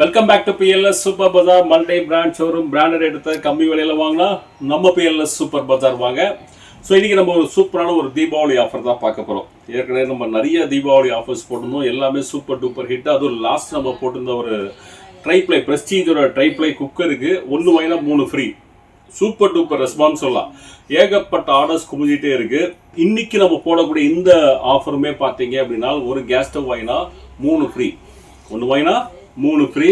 Welcome back to BLS super Bazaar multi brand showroom branded எடுத்த கம்மி விலையில் வாங்கினா நம்ம பிஎல்எஸ் சூப்பர் பஜார் வாங்க. ஸோ இன்னைக்கு நம்ம ஒரு சூப்பரான ஒரு தீபாவளி ஆஃபர் தான் பார்க்க போகிறோம் ஏற்கனவே நம்ம நிறைய தீபாவளி ஆஃபர்ஸ் போட்டிருந்தோம். எல்லாமே சூப்பர் டூப்பர் ஹிட் அதுவும் லாஸ்ட் நம்ம போட்டிருந்த ஒரு ட்ரைப்ளை ப்ரெஸ்டீஜோட ட்ரைப்ளை குக்கருக்கு ஒன்று வாங்கினா மூணு ஃப்ரீ சூப்பர் டூப்பர் ரெஸ்பான்ஸ் சொல்லலாம். ஏகப்பட்ட ஆர்டர்ஸ் குமிஞ்சிட்டே இருக்கு. இன்னைக்கு நம்ம போடக்கூடிய இந்த ஆஃபருமே பார்த்தீங்க அப்படின்னா ஒரு கேஸ் ஸ்டவ் வாங்கினா மூணு ஃப்ரீ ஒன்று வாங்கினா மூணு ஃப்ரீ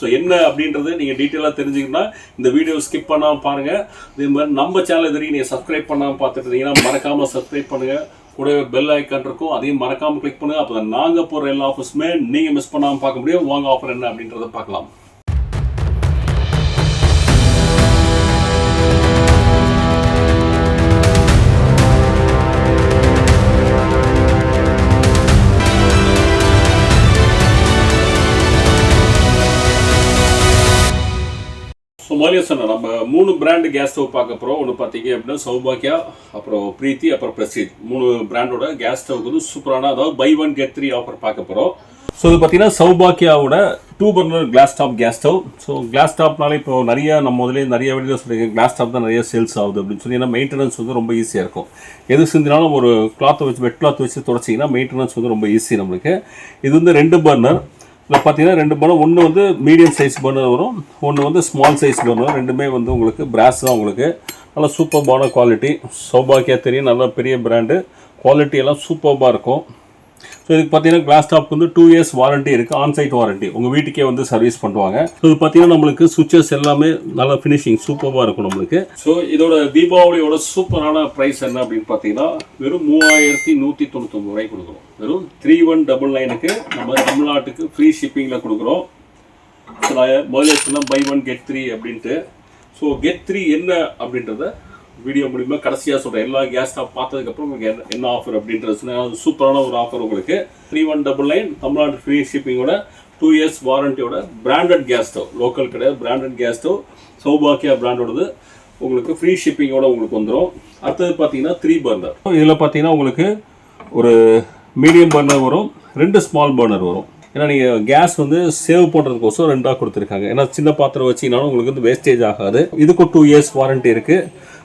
ஸோ என்ன அப்படின்றது நீங்கள் டீட்டெயிலாக தெரிஞ்சுக்கணும்னா இந்த வீடியோ ஸ்கிப் பண்ணாமல் பாருங்கள் இதே மாதிரி நம்ம சேனல் இது வரைக்கும் நீங்கள் சப்ஸ்கிரைப் பண்ணாமல் பார்த்துட்டு இருந்தீங்கன்னா மறக்காமல் சப்ஸ்கிரைப் பண்ணுங்கள் கூடவே பெல் ஐக்கான் இருக்கும். அதையும் மறக்காமல் கிளிக் பண்ணுங்கள் அப்போ நாங்கள் போகிற எல்லா ஆஃபர்ஸுமே நீங்கள் மிஸ் பண்ணாமல் பார்க்க முடியும். வாங்க ஆஃபர் என்ன அப்படின்றத பார்க்கலாம். ஸோ முதல்ல சொன்னேன் நம்ம மூணு பிராண்டு கேஸ் ஸ்டவ் பார்க்க போகிறோம் ஒன்று பார்த்தீங்க அப்படின்னா சௌபாக்கியா அப்புறம் பிரீத்தி அப்புறம் பிரசீத். மூணு பிராண்டோட கேஸ் ஸ்டவ்க்கு வந்து சூப்பரான அதாவது buy one get three offer பார்க்க போகிறோம் ஸோ இது பார்த்தீங்கன்னா சௌபாக்கியாவோட two burner glass top gas stove so glass டாப்னால இப்போ நிறைய நம்ம முதலே நிறைய வெளியில் சொல்லியிருக்கேன். கிளாஸ் டாப் தான் நிறைய சேல்ஸ் ஆகுது அப்படின்னு சொல்லி. ஏன்னா மெயின்டெனன்ஸ் வந்து ரொம்ப ஈஸியாக இருக்கும். எது செஞ்சினாலும் ஒரு கிளாத்தை வச்சு வெட் கிளாத் வச்சு தொடச்சிங்கன்னா மெயின்டெனன்ஸ் வந்து ரொம்ப ஈஸி நம்மளுக்கு. இது வந்து ரெண்டு பர்னர் இதில் பார்த்தீங்கன்னா ரெண்டு பர்னர் ஒன்று வந்து மீடியம் சைஸ் பர்னர் வரும் ஒன்று வந்து ஸ்மால் சைஸ் பர்னர் ரெண்டுமே வந்து உங்களுக்கு பிராஸ் தான் உங்களுக்கு. நல்லா சூப்பர்பான குவாலிட்டி சௌபாக்கியா தெரியும் நல்லா பெரிய பிராண்டு குவாலிட்டி எல்லாம் சூப்பர்பாக இருக்கும். ஸோ இதுக்கு பார்த்தீங்கன்னா கிளாஸ் டாப் வந்து டூ இயர்ஸ் வாரண்டி இருக்குது ஆன்சைட் வாரண்டி உங்கள் வீட்டுக்கே வந்து சர்வீஸ் பண்ணுவாங்க. ஸோ இது பார்த்தீங்கன்னா நம்மளுக்கு சுவிச்சஸ் எல்லாமே நல்ல ஃபினிஷிங் சூப்பராக இருக்கும் நம்மளுக்கு. ஸோ இதோட தீபாவளியோட சூப்பரான ப்ரைஸ் என்ன அப்படின்னு பார்த்தீங்கன்னா வெறும் மூவாயிரத்தி நூற்றி தொண்ணூத்தொம்பது ரூபாய் கொடுக்குறோம். வெறும் த்ரீ ஒன் டபுள் நைனுக்கு நம்ம தமிழ்நாட்டுக்கு ஃப்ரீ ஷிப்பிங்கில் கொடுக்குறோம். ஸோ நான் முதல்ல பை ஒன் கெட் த்ரீ அப்படின்ட்டு. ஸோ கெட் த்ரீ என்ன அப்படின்றத வீடியோ மூலிமா கடைசியாக சொல்கிறேன் எல்லா கேஸ் ஸ்டாப் பார்த்ததுக்கப்புறம் உங்களுக்கு என்ன என்ன ஆஃபர் அப்படின்றது சொன்னேன் சூப்பரான ஒரு ஆஃபர் உங்களுக்கு. Three one double nine Tamil Nadu free ஷிப்பிங்கோட two years வாரண்டியோட பிராண்டட் கேஸ் ஸ்டவ் லோக்கல் கிடையாது பிராண்டட் கேஸ் ஸ்டவ் சௌபாக்கியா பிராண்டோடது உங்களுக்கு ஃப்ரீ ஷிப்பிங்கோட உங்களுக்கு வந்துடும் அடுத்தது பார்த்தீங்கன்னா த்ரீ பர்னர் இதில் பார்த்தீங்கன்னா உங்களுக்கு ஒரு மீடியம் பர்னர் வரும் ரெண்டு ஸ்மால் பர்னர் வரும். ஏன்னா நீங்கள் கேஸ் வந்து சேவ் பண்ணுறதுக்கோசம் ரெண்டாக கொடுத்துருக்காங்க. ஏன்னா சின்ன பாத்திரம் வச்சிங்கனாலும் உங்களுக்கு வந்து வேஸ்டேஜ் ஆகாது. இதுக்கும் டூ இயர்ஸ் வாரண்டி இருக்குது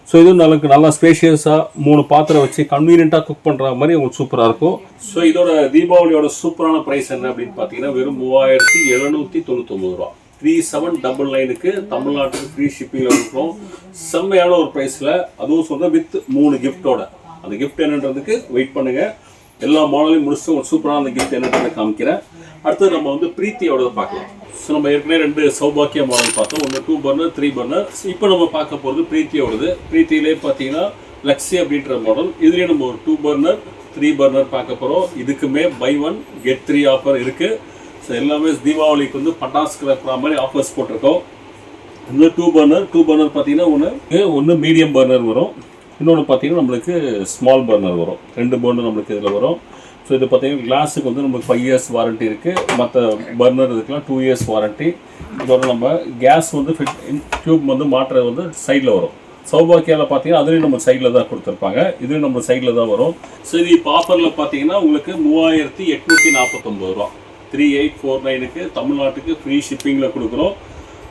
ஸோ இதுவும் நல்லா நல்லா ஸ்பேஷியஸாக மூணு பாத்திரம் வச்சு கன்வீனியண்ட்டாக குக் பண்ணுற மாதிரி உங்களுக்கு சூப்பராக இருக்கும். ஸோ இதோட தீபாவளியோட சூப்பரான ப்ரைஸ் என்ன அப்படின்னு பார்த்தீங்கன்னா வெறும் மூவாயிரத்தி எழுநூற்றி தொண்ணூத்தொம்பது ரூபா. த்ரீ செவன் டபுள் நைனுக்கு தமிழ்நாட்டுக்கு ஃப்ரீ ஷிப்பிங்கில் இருக்கும் செம்மையான ஒரு ப்ரைஸில் அதுவும் சொல்கிறேன் வித் மூணு கிஃப்ட்டோட அந்த கிஃப்ட் என்னன்றதுக்கு வெயிட் பண்ணுங்கள் எல்லா மாடலையும் முடிச்சு ஒரு சூப்பரான அந்த கிஃப்ட் என்னன்றதை காமிக்கிறேன். அடுத்து நம்ம வந்து பிரீத்தியோட பார்க்கலாம். ஸோ நம்ம ஏற்கனவே ரெண்டு சௌபாக்கிய மாடல் பார்த்தோம். ஒன்று டூ பர்னர் த்ரீ பர்னர் இப்போ நம்ம பார்க்க போகிறது பிரீத்தியோடது. பிரீத்தியிலே பார்த்தீங்கன்னா லக்ஸி அப்படின்ற மாடல் இதுலேயே நம்ம ஒரு டூ பர்னர் த்ரீ பர்னர் பார்க்க போகிறோம் இதுக்குமே buy one get three offer இருக்குது ஸோ எல்லாமே தீபாவளிக்கு வந்து பட்டாசு கிளப்புற மாதிரி ஆஃபர்ஸ் போட்டிருக்கோம். இந்த டூ பர்னர் டூ பர்னர் பார்த்தீங்கன்னா ஒன்று ஒன்று மீடியம் பர்னர் வரும். இன்னொன்று பார்த்தீங்கன்னா நம்மளுக்கு ஸ்மால் பர்னர் வரும். ரெண்டு பர்னர் நம்மளுக்கு இதில் வரும். ஸோ இது பார்த்தீங்கன்னா கிளாஸுக்கு வந்து நம்மளுக்கு ஃபைவ் இயர்ஸ் வாரண்ட்டி இருக்குது மற்ற பர்னர் இதுக்கெலாம் டூ இயர்ஸ் வாரண்ட்டி இதோட நம்ம கேஸ் வந்து ஃபிட் டியூப் வந்து மாற்றுறது வந்து சைடில் வரும். சௌபாக்கியாவில் பார்த்தீங்கன்னா அதுலேயும் நம்ம சைடில் தான் கொடுத்துருப்பாங்க. இதுலேயும் நம்ம சைடில் தான் வரும். ஸோ இது பார்த்தீங்கன்னா உங்களுக்கு மூவாயிரத்தி எட்நூற்றி நாற்பத்தொம்பது ரூபா. த்ரீ எயிட் ஃபோர் நைனுக்கு தமிழ்நாட்டுக்கு ஃப்ரீ ஷிப்பிங்கில் கொடுக்குறோம்.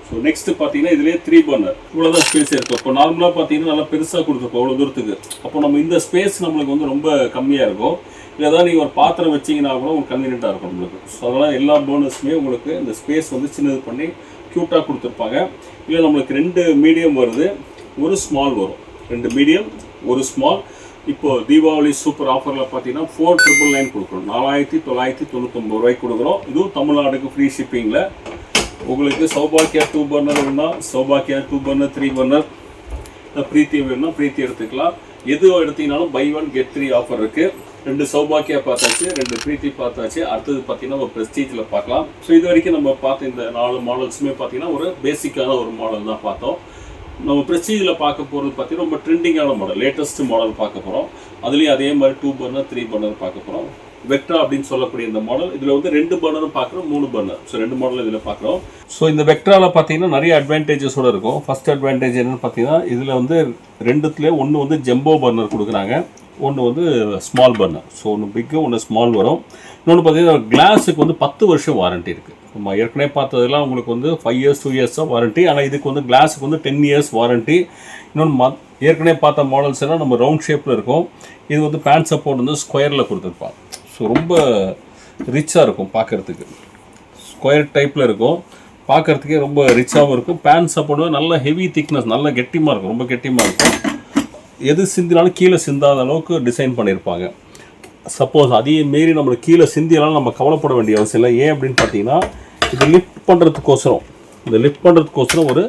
ஸோ நெக்ஸ்ட் பார்த்தீங்கன்னா இதுலேயே த்ரீ பர்னர் இவ்வளோதான் ஸ்பேஸ் இருக்கும். இப்போ நார்மலாக பார்த்தீங்கன்னா நல்லா பெருசாக கொடுத்துருப்போம். அவ்வளோ தூரத்துக்கு. அப்போ நம்ம இந்த ஸ்பேஸ் நம்மளுக்கு வந்து ரொம்ப கம்மியாக இருக்கும். இல்லை ஏதாவது நீங்கள் ஒரு பாத்திரம் வச்சிங்கன்னா கூட உங்களுக்கு கன்வீனியண்ட்டாக இருக்கும் உங்களுக்கு ஸோ அதெல்லாம் எல்லா போனஸுமே உங்களுக்கு இந்த ஸ்பேஸ் வந்து சின்னது பண்ணி க்யூட்டாக கொடுத்துருப்பாங்க. இல்லை நம்மளுக்கு ரெண்டு மீடியம் வருது. ஒரு ஸ்மால் வரும். ரெண்டு மீடியம் ஒரு ஸ்மால் இப்போ தீபாவளி சூப்பர் ஆஃபரில் பார்த்தீங்கன்னா ஃபோர் ட்ரிபிள் நைன் கொடுக்குறோம். நாலாயிரத்தி தொள்ளாயிரத்தி தொண்ணூத்தொம்பது ரூபாய்க்கு கொடுக்குறோம். இதுவும் தமிழ்நாடுக்கு ஃப்ரீ ஷிப்பிங்கில் உங்களுக்கு சௌபாக்கியா டூ பர்னர் வேணும்னா சௌபாக்கியா two burner three burner Preethi வேணும்னா பிரீத்தி எடுத்துக்கலாம். எது எடுத்தீங்கனாலும் buy one get three offer இருக்கு. ரெண்டு சௌபாக்கியா பார்த்தாச்சு ரெண்டு பிரீத்தி பார்த்தாச்சு. அடுத்தது பார்த்தீங்கன்னா ஒரு ப்ரெஸ்டீஜில் பார்க்கலாம். ஸோ இது வரைக்கும் நம்ம பார்த்த இந்த நாலு மாடல்ஸுமே பார்த்தீங்கன்னா ஒரு பேசிக்கான ஒரு மாடல் தான் பார்த்தோம். நம்ம ப்ரெஸ்டீஜில் பார்க்க போகிறது பார்த்தீங்கன்னா ரொம்ப ட்ரெண்டிங்கான மாடல் லேட்டஸ்ட் மாடல் பார்க்க போகிறோம் அதுலேயும் அதே மாதிரி டூ பர்னர் த்ரீ பர்னர் பார்க்க போகிறோம் வெக்டா அப்படின்னு சொல்லக்கூடிய இந்த மாடல் இதில் வந்து ரெண்டு பர்னரும் பார்க்குறோம் மூணு பர்னர் ஸோ ரெண்டு மாடல் இதில் பார்க்குறோம் ஸோ இந்த வெக்ட்ராவில் பார்த்தீங்கன்னா நிறைய அட்வான்டேஜஸோடு இருக்கும். ஃபஸ்ட் அட்வான்டேஜ் என்னன்னு பார்த்தீங்கன்னா இதில் வந்து ரெண்டுத்துலேயே ஒன்று வந்து ஜெம்போ பர்னர் கொடுக்குறாங்க. ஒன்று வந்து ஸ்மால் பர்னர் ஸோ ஒன்று பிக்கு ஒன்று ஸ்மால் வரும். இன்னொன்று பார்த்தீங்கன்னா கிளாஸுக்கு வந்து பத்து வருஷம் வாரண்டி இருக்குது நம்ம ஏற்கனவே பார்த்ததெல்லாம் உங்களுக்கு வந்து ஃபைவ் இயர்ஸ் டூ இயர்ஸ் தான் வாரண்ட்டி ஆனால் இதுக்கு வந்து கிளாஸுக்கு வந்து டென் இயர்ஸ் வாரண்ட்டி இன்னொன்று மத் ஏற்கனவே பார்த்த மாடல்ஸ் எல்லாம் நம்ம ரவுண்ட் ஷேப்பில் இருக்கும். இது வந்து பேண்ட் சப்போர்ட் வந்து ஸ்கொயரில் கொடுத்துருப்பாங்க ஸோ ரொம்ப ரிச்சாக இருக்கும் பார்க்குறதுக்கு. ஸ்கொயர் டைப்பில் இருக்கும். பார்க்குறதுக்கே ரொம்ப ரிச்சாகவும் இருக்கும். பேன் சப்போர்ட் நல்ல ஹெவி திக்னஸ் நல்ல கெட்டிமாக இருக்கும். ரொம்ப கெட்டிமாக இருக்கும். எது சிந்தினாலும் கீழே சிந்தாத அளவுக்கு டிசைன் பண்ணியிருப்பாங்க. சப்போஸ் அதையும் மீறி நம்மளுக்கு கீழே சிந்தினாலும் நம்ம கவலைப்பட வேண்டிய அவசியம் இல்லை. ஏன் அப்படின்னு பார்த்தீங்கன்னா இது லிஃப்ட் பண்ணுறதுக்கோசரம் இந்த லிஃப்ட் பண்ணுறதுக்கோசரம் ஒரு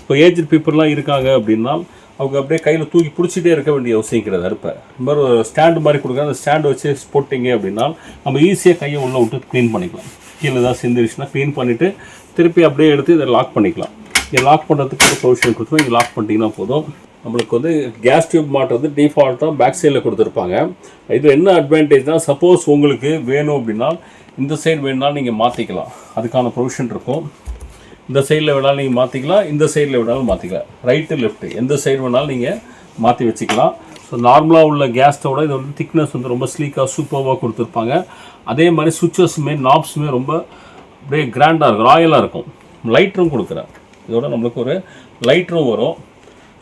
இப்போ ஏஜ் பீப்புளெலாம் இருக்காங்க அப்படின்னா அவங்க அப்படியே கையில் தூக்கி பிடிச்சிட்டே இருக்க வேண்டிய அவசியம் கிடையாது இப்போ இந்த மாதிரி ஒரு ஸ்டாண்டு மாதிரி கொடுக்குற அந்த ஸ்டாண்டு வச்சு போட்டிங்க அப்படின்னா நம்ம ஈஸியாக கையை உள்ளே விட்டு க்ளீன் பண்ணிக்கலாம். கீழே ஏதாவது சிந்திருச்சுன்னா க்ளீன் பண்ணிவிட்டு திருப்பி அப்படியே எடுத்து இதை லாக் பண்ணிக்கலாம். இதை லாக் பண்ணுறதுக்கு ஒரு சொல்யூஷன் கொடுத்துருவோம். இங்கே லாக் பண்ணிட்டீங்கன்னா போதும். நம்மளுக்கு வந்து கேஸ் டியூப் மாட்டுறது டிஃபால்ட்டாக பேக் சைடில் கொடுத்துருப்பாங்க. இது என்ன அட்வான்டேஜ்னால் சப்போஸ் உங்களுக்கு வேணும் அப்படின்னா இந்த சைடு வேணும்னா நீங்கள் மாற்றிக்கலாம் அதுக்கான ப்ரொவிஷன் இருக்கும். இந்த சைடில் வேணாலும் நீங்கள் மாற்றிக்கலாம் இந்த சைடில் வேணாலும் மாற்றிக்கலாம் ரைட்டு லெஃப்ட்டு எந்த சைடு வேணாலும் நீங்கள் மாற்றி வச்சுக்கலாம். ஸோ நார்மலாக உள்ள கேஸ் ஸ்டவோட இது வந்து திக்னஸ் வந்து ரொம்ப ஸ்லீக்காக சூப்பராக கொடுத்துருப்பாங்க. அதே மாதிரி சுவிச்சஸுமே நாப்ஸுமே ரொம்ப அப்படியே கிராண்டாக இருக்கும் ராயலாக இருக்கும். லைட்டரும் கொடுக்குறேன். இதோட நம்மளுக்கு ஒரு லைட்டரும் வரும்.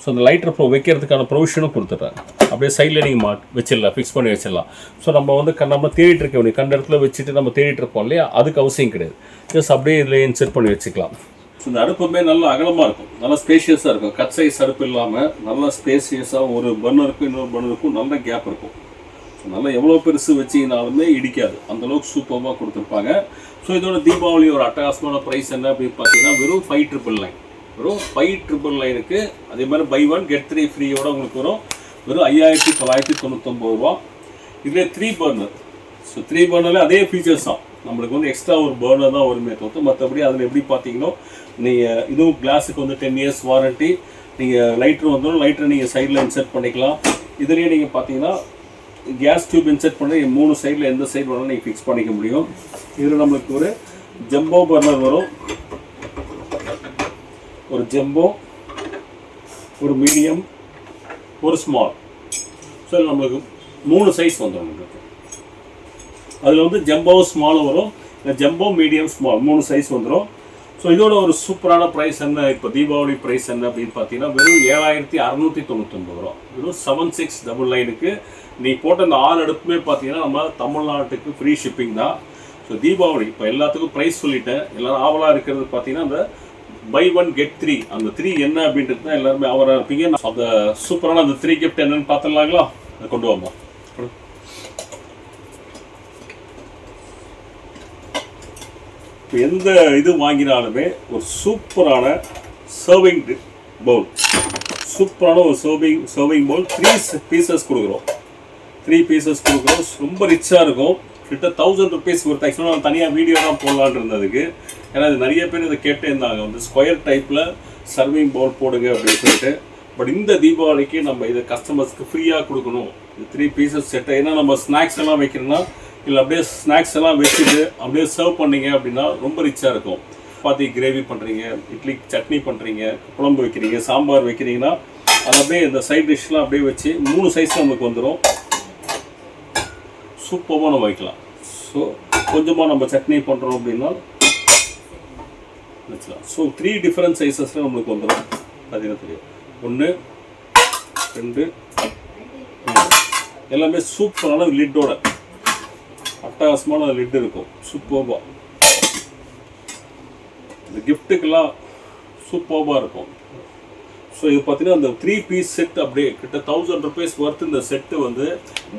ஸோ அந்த லைட்டர் ப்ரோ வைக்கிறதுக்கான ப்ரொவிஷனும் கொடுத்துட்றாங்க. அப்படியே சைடில் நீங்கள் மா வச்சிடலாம் ஃபிக்ஸ் பண்ணி வச்சிடலாம். ஸோ நம்ம வந்து க- நம்ம தேடிட்டு இருக்க வேண்டிய கண்ட இடத்துல வச்சுட்டு நம்ம தேடிட்டு இருப்போம் இல்லையா? அதுக்கு அவசியம் கிடையாது. ஜஸ்ட் அப்படியே இதில் இன்செர்ட் பண்ணி வச்சுக்கலாம். ஸோ இந்த அடுப்புமே நல்லா அகலமாக இருக்கும். நல்லா ஸ்பேஷியஸாக இருக்கும். கட் சைஸ் அடுப்பு இல்லாமல் நல்லா ஸ்பேஷியஸாக ஒரு பர்னருக்கும் இன்னொரு பர்னருக்கும் நல்ல கேப் இருக்கும். ஸோ நல்லா எவ்வளோ பெருசு வச்சிங்கனாலுமே இடிக்காது. அந்த அளவுக்கு சூப்பராக கொடுத்துருப்பாங்க. ஸோ இதோட தீபாவளி ஒரு அட்டகாசமான ப்ரைஸ் என்ன அப்படின்னு பார்த்தீங்கன்னா வெறும் ஃபைவ் ட்ரிபிள் நைன் வெறும் ஃபைவ் ட்ரிபிள் நைனுக்கு அதே மாதிரி பை ஒன் கெட் த்ரீ ஃப்ரீயோட உங்களுக்கு வரும். வெறும் ஐயாயிரத்தி தொள்ளாயிரத்தி தொண்ணூத்தொம்பது ரூபா. இதுலேயே த்ரீ பர்னர் ஸோ த்ரீ பர்னரில் அதே ஃபீச்சர்ஸ் தான். நம்மளுக்கு வந்து எக்ஸ்ட்ரா ஒரு பர்னர் தான் வருமே தவிர்த்து மற்றபடி அதில் எப்படி பார்த்தீங்கன்னா நீங்கள் இதுவும் கிளாஸுக்கு வந்து டென் இயர்ஸ் வாரண்ட்டி நீங்கள் லைட்ரு வந்தாலும் லைட்டரை நீங்கள் சைடில் இன்செர்ட் பண்ணிக்கலாம். இதுலேயே நீங்கள் பார்த்தீங்கன்னா கேஸ் டியூப் இன்செர்ட் பண்ணி மூணு சைடில் எந்த சைடு வேணாலும் நீங்கள் ஃபிக்ஸ் பண்ணிக்க முடியும். இதில் நம்மளுக்கு ஒரு ஜம்போ பர்னர் வரும். ஒரு ஜெம்போ ஒரு மீடியம் ஒரு ஸ்மால் ஸோ நம்மளுக்கு மூணு சைஸ் வந்துடும் உங்களுக்கு அதில் வந்து ஜம்போ ஸ்மாலும் வரும் இந்த ஜம்போ மீடியம் ஸ்மால் மூணு சைஸ் வந்துடும் ஸோ இதோட ஒரு சூப்பரான ப்ரைஸ் என்ன? இப்போ தீபாவளி ப்ரைஸ் என்ன அப்படின்னு பார்த்தீங்கன்னா வெறும் ஏழாயிரத்தி அறநூற்றி தொண்ணூத்தொம்பது ரூபா. வெறும் செவன் சிக்ஸ் டபுள் நைனுக்கு நீ போட்ட இந்த ஆறு அடுப்புமே பார்த்தீங்கன்னா நம்ம தமிழ்நாட்டுக்கு ஃப்ரீ ஷிப்பிங் தான். ஸோ தீபாவளி இப்போ எல்லாத்துக்கும் ப்ரைஸ் சொல்லிட்டேன். எல்லோரும் ஆவலாக இருக்கிறது பார்த்தீங்கன்னா அந்த பை ஒன் கெட் த்ரீ அந்த த்ரீ என்ன அப்படின்றது தான் எல்லாருமே அவராக இருப்பீங்க. அந்த சூப்பரான அந்த த்ரீ கிஃப்ட் என்னன்னு பார்த்துடலாங்களா? அதை கொண்டு வாமா. இப்போ எந்த இது வாங்கினாலுமே ஒரு சூப்பரான சர்விங் பவுல் சூப்பரான ஒரு serving serving bowl three pieces கொடுக்குறோம். த்ரீ பீசஸ் கொடுக்குறோம். ரொம்ப ரிச்சாக இருக்கும். கிட்ட தௌசண்ட் ருபீஸ் ஒரு ஆக்சுவலாக நான் தனியாக வீடியோ தான் போடலான்னு இருந்ததுக்கு. ஏன்னா இது நிறைய பேர் இதை கேட்டே இருந்தாங்க. வந்து ஸ்கொயர் டைப்பில் சர்விங் பவுல் போடுங்க அப்படின்னு சொல்லிட்டு. பட் இந்த தீபாவளிக்கு நம்ம இதை கஸ்டமர்ஸ்க்கு ஃப்ரீயாக கொடுக்கணும். இது த்ரீ பீசஸ் செட் ஏன்னா நம்ம ஸ்நாக்ஸ் எல்லாம் வைக்கிறோன்னா இல்லை அப்படியே ஸ்நாக்ஸ் எல்லாம் வச்சுட்டு அப்படியே சர்வ் பண்ணீங்க அப்படின்னா ரொம்ப ரிச்சாக இருக்கும். சப்பாத்தி கிரேவி பண்ணுறீங்க இட்லி சட்னி பண்ணுறீங்க குழம்பு வைக்கிறீங்க சாம்பார் வைக்கிறீங்கன்னா அது அப்படியே இந்த சைட் டிஷ்லாம் அப்படியே வச்சு மூணு சைஸ் நமக்கு வந்துடும் சூப்பமாக நம்ம வைக்கலாம். ஸோ கொஞ்சமாக நம்ம சட்னி பண்ணுறோம் அப்படின்னா வச்சுக்கலாம். ஸோ த்ரீ டிஃப்ரெண்ட் சைஸஸில் நம்மளுக்கு வந்துடும் பார்த்தீங்கன்னா தெரியும். ஒன்று ரெண்டு எல்லாமே சூப்பரான லிட்டோட அட்டகாசமான லிட் இருக்கும். சூப்பர்பா. இந்த கிஃப்ட்டுக்கெல்லாம் சூப்பர்பாக இருக்கும். ஸோ இது பார்த்தீங்கன்னா அந்த த்ரீ பீஸ் செட் அப்படியே கிட்ட தௌசண்ட் ருபீஸ் ஒர்த் இந்த செட்டு வந்து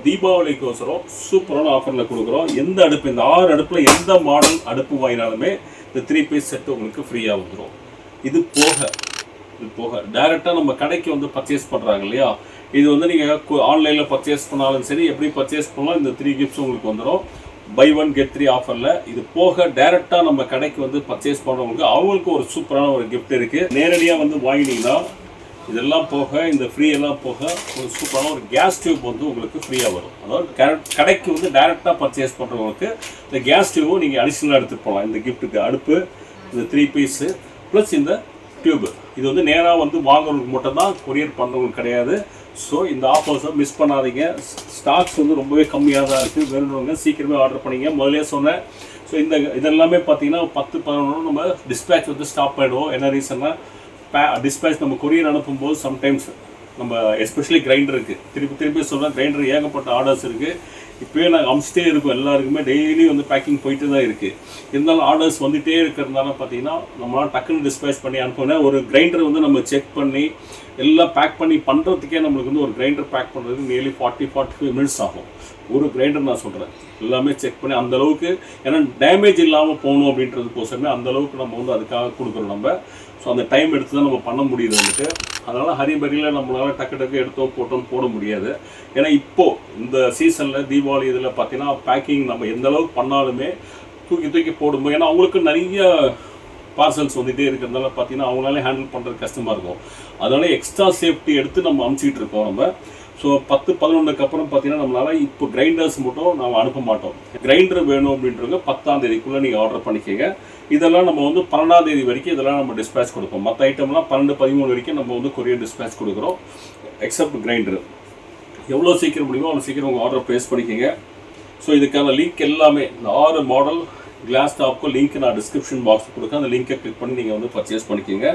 தீபாவளிக்கோசரம் சூப்பரான ஆஃபரில் கொடுக்குறோம். எந்த அடுப்பு இந்த ஆறு அடுப்பில் எந்த மாடல் அடுப்பு வாங்கினாலுமே இந்த த்ரீ பீஸ் செட்டு உங்களுக்கு ஃப்ரீயாக வந்துடும் இது போக இது போக டைரெக்டாக நம்ம கடைக்கு வந்து பர்ச்சேஸ் பண்ணுறாங்க இல்லையா? இது வந்து நீங்கள் ஆன்லைனில் பர்ச்சேஸ் பண்ணாலும் சரி எப்படி பர்ச்சேஸ் பண்ணாலும் இந்த த்ரீ கிஃப்ட்ஸ் உங்களுக்கு வந்துடும் பை ஒன் கெட் த்ரீ ஆஃபரில் இது போக டைரெக்டாக நம்ம கடைக்கு வந்து பர்ச்சேஸ் பண்ணுறவங்களுக்கு அவங்களுக்கு ஒரு சூப்பரான ஒரு கிஃப்ட் இருக்குது நேரடியாக வந்து வாங்கினீங்கன்னா இதெல்லாம் போக இந்த ஃப்ரீ எல்லாம் போக ஒரு சூப்பரான ஒரு கேஸ் டியூப் வந்து உங்களுக்கு ஃப்ரீயாக வரும். அதாவது கடைக்கு வந்து டைரெக்டாக பர்ச்சேஸ் பண்ணுறவங்களுக்கு இந்த கேஸ் டியூபும் நீங்கள் அடிஷ்னலாக எடுத்துகிட்டு போகலாம் இந்த கிஃப்ட்டுக்கு அடுப்பு இந்த த்ரீ பீஸு ப்ளஸ் இந்த டியூபு இது வந்து நேராக வந்து வாங்குறவங்களுக்கு மட்டும் தான் கொரியர் பண்ணுறவங்களுக்கு கிடையாது. ஸோ இந்த ஆஃபர்ஸை மிஸ் பண்ணாதீங்க. ஸ்டாக்ஸ் வந்து ரொம்பவே கம்மியாக தான் இருக்குது வேணுன்றவங்க சீக்கிரமே ஆர்டர் பண்ணிங்க. முதலே சொன்னேன். ஸோ இந்த இதெல்லாமே பார்த்தீங்கன்னா பத்து பதினொன்று நம்ம டிஸ்பேச் வந்து ஸ்டாப் பண்ணிடுவோம் என்ன ரீசன்னா பே டிஸ்பேச் நம்ம கொரியர் அனுப்பும்போது சம்டைம்ஸ் நம்ம எஸ்பெஷலி கிரைண்டருக்கு திருப்பி திருப்பி சொல்கிறேன் கிரைண்டர் ஏகப்பட்ட ஆர்டர்ஸ் இருக்குது இப்போயே நாங்கள் அமிச்சிட்டே இருக்கோம் எல்லாருக்குமே டெய்லி வந்து பேக்கிங் போயிட்டு தான் இருக்குது இருந்தாலும் ஆர்டர்ஸ் வந்துகிட்டே இருக்கிறதுனால பார்த்தீங்கன்னா நம்மளால் டக்குன்னு டிஸ்பேச் பண்ணி அனுப்பினா ஒரு கிரைண்டர் வந்து நம்ம செக் பண்ணி எல்லாம் பேக் பண்ணி பண்ணுறதுக்கே நம்மளுக்கு வந்து ஒரு கிரைண்டர் பேக் பண்ணுறதுக்கு nearly forty forty five minutes ஆகும். ஒரு கிரைண்டர் நான் சொல்கிறேன் எல்லாமே செக் பண்ணி அந்த அளவுக்கு ஏன்னா டேமேஜ் இல்லாமல் போகணும் அப்படின்றதுக்கோசரமே அந்த அளவுக்கு நம்ம வந்து அதுக்காக கொடுக்குறோம் நம்ம. ஸோ அந்த டைம் எடுத்து தான் நம்ம பண்ண முடியுது வந்துட்டு. அதனால் ஹரிபரியில் நம்மளால் டக்கு டக்கு எடுத்தோம் போட்டோம் போட முடியாது. ஏன்னா இப்போது இந்த சீசனில் தீபாவளி இதில் பார்த்தீங்கன்னா பேக்கிங் நம்ம எந்த அளவுக்கு பண்ணாலுமே தூக்கி தூக்கி போடும்போது ஏன்னா அவங்களுக்கு நிறைய பார்சல்ஸ் வந்துகிட்டே இருக்கிறதுனால பார்த்தீங்கன்னா அவங்களாலே ஹேண்டில் பண்ணுறது கஷ்டமாக இருக்கும். அதனால எக்ஸ்ட்ரா சேஃப்டி எடுத்து நம்ம அனுப்பிச்சிட்டு இருக்கோம் நம்ம. ஸோ பத்து பதினொன்றுக்கு அப்புறம் பார்த்தீங்கன்னா நம்மளால் இப்போ கிரைண்டர்ஸ் மட்டும் நம்ம அனுப்ப மாட்டோம். கிரைண்டர் வேணும் அப்படின்றவங்க பத்தாம் தேதிக்குள்ளே நீங்கள் ஆர்டர் பண்ணிக்கோங்க. இதெல்லாம் நம்ம வந்து பன்னெண்டாம் தேதி வரைக்கும் இதெல்லாம் நம்ம டிஸ்பேச் கொடுப்போம். மற்ற ஐட்டம்லாம் பன்னெண்டு பதிமூணு வரைக்கும் நம்ம வந்து கொரியர் டிஸ்பேச் கொடுக்குறோம். எக்ஸப்ட் கிரைண்டர் எவ்வளோ சீக்கிரம் முடியுமோ அவ்வளோ சீக்கிரம் உங்கள் ஆர்டர் ப்ளேஸ் பண்ணிக்கோங்க. ஸோ இதுக்கான லிங்க் எல்லாமே இந்த ஆறு மாடல் கிளாஸ் டாப்க்கும் லிங்க் நான் டிஸ்கிரிப்ஷன் பாக்ஸ் கொடுக்க அந்த லிங்கை கிளிக் பண்ணி நீங்கள் வந்து பர்ச்சேஸ் பண்ணிக்கோங்க.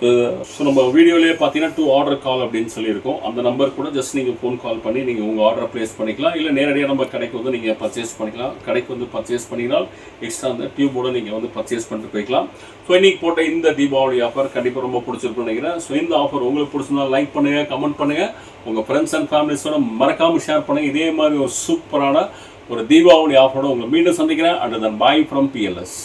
ஸோ நம்ம வீடியோலேயே பார்த்தீங்கன்னா டூ ஆர்டர் கால் அப்படின்னு சொல்லியிருக்கோம். அந்த நம்பர் கூட ஜஸ்ட் நீங்கள் ஃபோன் கால் பண்ணி நீங்கள் உங்கள் ஆர்டரை ப்ளேஸ் பண்ணிக்கலாம். இல்லை நேரடியாக நம்ம கடைக்கு வந்து நீங்கள் பர்ச்சேஸ் பண்ணிக்கலாம். கடைக்கு வந்து பர்ச்சேஸ் பண்ணினால் எக்ஸ்ட்ரா அந்த டியூபோட நீங்கள் வந்து பர்ச்சேஸ் பண்ணிட்டு போய்க்கலாம். ஸோ இன்னைக்கு போட்ட இந்த தீபாவளி ஆஃபர் கண்டிப்பாக ரொம்ப பிடிச்சிருக்கும்னு நினைக்கிறேன். ஸோ இந்த ஆஃபர் உங்களுக்கு பிடிச்சிருந்தால் லைக் பண்ணுங்கள் கமெண்ட் பண்ணுங்கள் உங்கள் ஃப்ரெண்ட்ஸ் அண்ட் ஃபேமிலிஸோட மறக்காமல் ஷேர் பண்ணுங்கள் இதே மாதிரி ஒரு சூப்பரான ஒரு தீபாவளி ஆஃபரோட உங்களை மீண்டும் சந்திக்கிறேன். And then bye from BLS